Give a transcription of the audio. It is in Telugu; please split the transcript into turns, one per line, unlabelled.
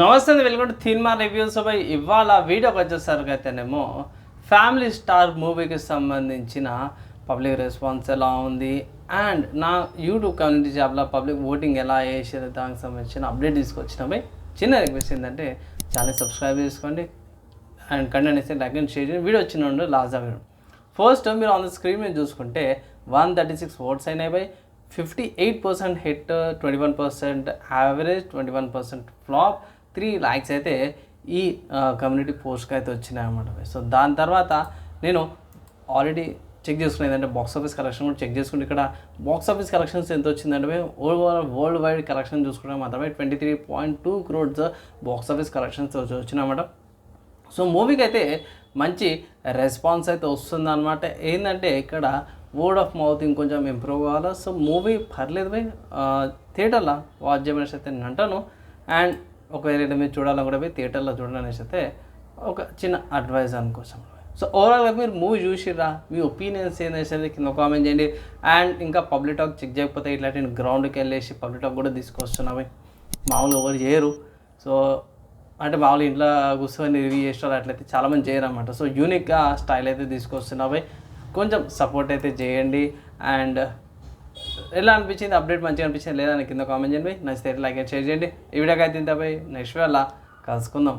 నమస్తే వెల్కమ్ సినిమా రివ్యూస్. పై ఇవాళ వీడియోకి వచ్చేసరికి అయితేనేమో ఫ్యామిలీ స్టార్ మూవీకి సంబంధించిన పబ్లిక్ రెస్పాన్స్ ఎలా ఉంది? అండ్ నా యూట్యూబ్ కమ్యూనిటీ జాబ్లో పబ్లిక్ ఓటింగ్ ఎలా వేసేది దానికి సంబంధించిన అప్డేట్ తీసుకొచ్చినపై చిన్న రిక్వెస్ట్ ఏంటంటే ఛానల్ సబ్స్క్రైబ్ చేసుకోండి. అండ్ కంటెంట్ ఇస్తే లైక్ అండ్ షేర్ చేయండి. వీడియో వచ్చిన ఉండు లాస్ట్ వీడియో ఫస్ట్ మీరు ఆన్ ద స్క్రీన్ మీద చూసుకుంటే వన్ థర్టీ సిక్స్ ఓట్స్ అయినాయి. By fifty eight percent hit twenty one percent average twenty one percent flop three lakhs అయితే ఈ కమ్యూనిటీ పోస్ట్కి అయితే వచ్చినాయి అనమాట సో దాని తర్వాత నేను ఆల్రెడీ చెక్ చేసుకుని ఏంటంటే బాక్స్ ఆఫీస్ కలెక్షన్ కూడా చెక్ చేసుకుంటే ఇక్కడ బాక్స్ ఆఫీస్ కలెక్షన్స్ ఎంత వచ్చిందంటే ఓవర్ వరల్డ్ వైడ్ కలెక్షన్ చూసుకుంటే మాత్రమే twenty three point two crores box office collections వచ్చినాయన్నమాట. So మూవీకి అయితే మంచి రెస్పాన్స్ అయితే వస్తుంది అనమాట ఏంటంటే ఇక్కడ వర్డ్ ఆఫ్ మౌత్ ఇంకొంచెం ఇంప్రూవ్ కావాలి? సో మూవీ పర్లేదు పోయి థియేటర్లో వాచ్ చేయమనేసి అయితే నేను అంటాను. అండ్ ఒకవేళ మీరు చూడాలని కూడా పోయి థియేటర్లో చూడాలని అయితే ఒక చిన్న అడ్వైజ్ అనుకోసం సో ఓవరాల్గా మీరు మూవీ చూసిర్రా? మీ ఒపీనియన్స్ ఏంటంటే కింద కామెంట్ చేయండి. అండ్ ఇంకా పబ్లిక్ టాక్ చెక్ చేయకపోతే ఇట్లా నేను గ్రౌండ్కి వెళ్ళేసి పబ్లిక్ టాక్ కూడా తీసుకొస్తున్నాము మామూలు ఎవరు చేయరు. సో అంటే మామూలు ఇంట్లో కూర్చొని రివ్యూ చేసేవాళ్ళు అట్లయితే చాలామంది చేయరు అనమాట సో యూనిక్గా స్టైల్ అయితే తీసుకొస్తున్నాయి కొంచెం సపోర్ట్ అయితే చేయండి. అండ్ ఎలా అనిపించింది? అప్డేట్ మంచిగా అనిపించింది లేదా అని కింద కామెంట్ చేయండి. నచ్చితే లైక్ అండ్ షేర్ చేయండి. ఈ వీడియోకి అయితే ఇంతపై నెక్స్ట్ వేళ కలుసుకుందాం.